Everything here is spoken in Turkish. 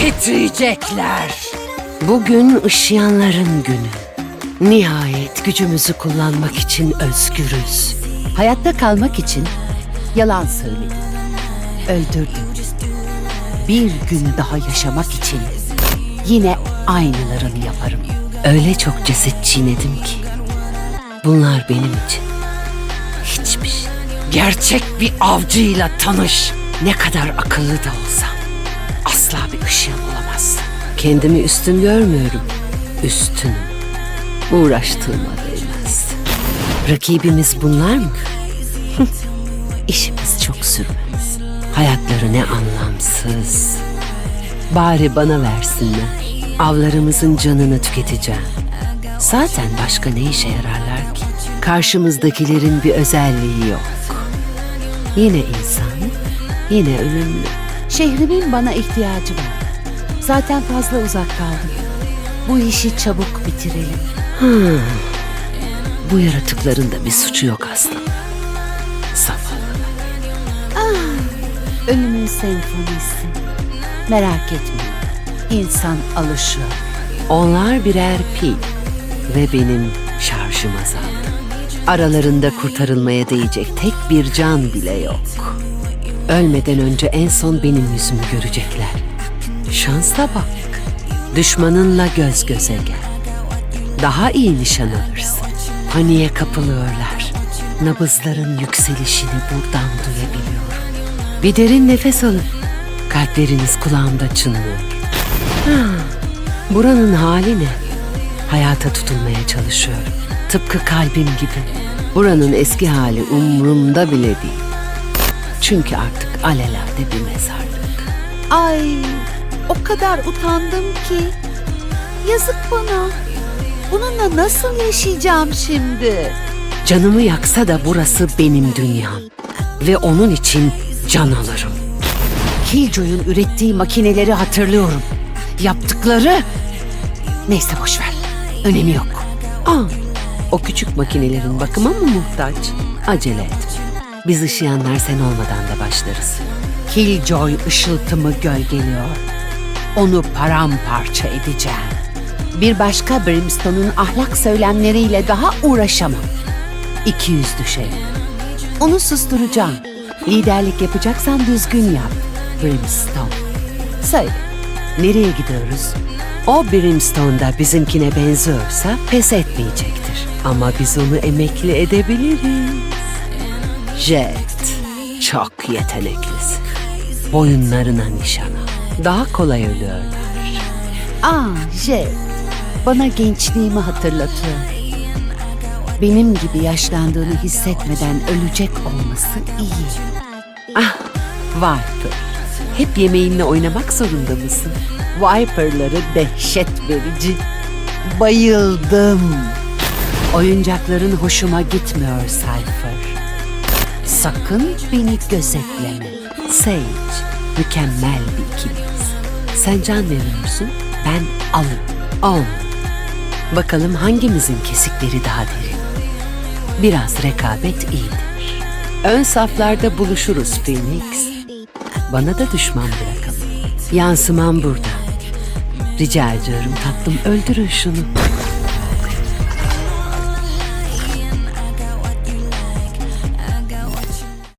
titriyecekler. Bugün ışıyanların günü. Nihayet gücümüzü kullanmak için özgürüz. Hayatta kalmak için yalan söyledim. Öldürdüm. Bir gün daha yaşamak için yine aynılarını yaparım. Öyle çok ceset çiğnedim ki. Bunlar benim için. Hiçbir şey. Gerçek bir avcıyla tanış. Ne kadar akıllı da olsam. Asla bir ışığım olamazsın. Kendimi üstün görmüyorum. Üstünüm. Uğraştığıma değmez. Rakibimiz bunlar mı? İşimiz çok sürmez. Hayatları ne anlamsız. Bari bana versinler. Avlarımızın canını tüketeceğim. Zaten başka ne işe yararlar ki? Karşımızdakilerin bir özelliği yok. Yine insan, yine ölümlü. Şehrimin bana ihtiyacı var. Zaten fazla uzak kaldım. Bu işi çabuk bitirelim. Bu yaratıkların da bir suçu yok aslında. Zavallı. Ölümün senfonisi. Merak etme. İnsan alışıyor. Onlar birer pil ve benim şarjım azaldı. Aralarında kurtarılmaya değecek tek bir can bile yok. Ölmeden önce en son benim yüzümü görecekler. Şansa bak. Düşmanınla göz göze gel. Daha iyi nişan alırsın. Paniğe kapılıyorlar. Nabızların yükselişini buradan duyabiliyorum. Bir derin nefes alın. Kalpleriniz kulağımda çınlıyor. Buranın hali ne? Hayata tutunmaya çalışıyorum. Tıpkı kalbim gibi. Buranın eski hali umurumda bile değil. Çünkü artık alelade bir mezarlık. Ay o kadar utandım ki. Yazık bana. Bununla nasıl yaşayacağım şimdi? Canımı yaksa da burası benim dünyam. Ve onun için can alırım. Killjoy'un ürettiği makineleri hatırlıyorum. Yaptıkları... Neyse boş ver. Önemi yok. Aa, o küçük makinelerin bakıma mı muhtaç? Acele etme. Biz ışıyanlar sen olmadan da başlarız. Killjoy ışıltımı gölgeliyor. Onu paramparça edeceğim. Bir başka Brimstone'un ahlak söylemleriyle daha uğraşamam. İki yüzlü şey. Onu susturacağım. Liderlik yapacaksan düzgün yap. Brimstone. Söyle. Nereye gidiyoruz? O Brimstone'da bizimkine benziyorsa pes etmeyecektir. Ama biz onu emekli edebiliriz. Jet, çok yeteneklisin. Boyunlarına nişan al. Daha kolay ölüyorlar. Aa Jet. Bana gençliğimi hatırlatıyor. Benim gibi yaşlandığını hissetmeden ölecek olması iyi. Ah, Viper. Hep yemeğinle oynamak zorunda mısın? Viper'ları dehşet verici. Bayıldım. Oyuncakların hoşuma gitmiyor Cypher. Sakın beni gözetleme. Sage, mükemmel bir ikiliyiz. Sen can veriyorsun, ben alırım. On. Bakalım hangimizin kesikleri daha derin. Biraz rekabet iyidir. Ön saflarda buluşuruz Phoenix. Bana da düşman bırakalım. Yansımam burada. Rica ediyorum tatlım öldürün şunu.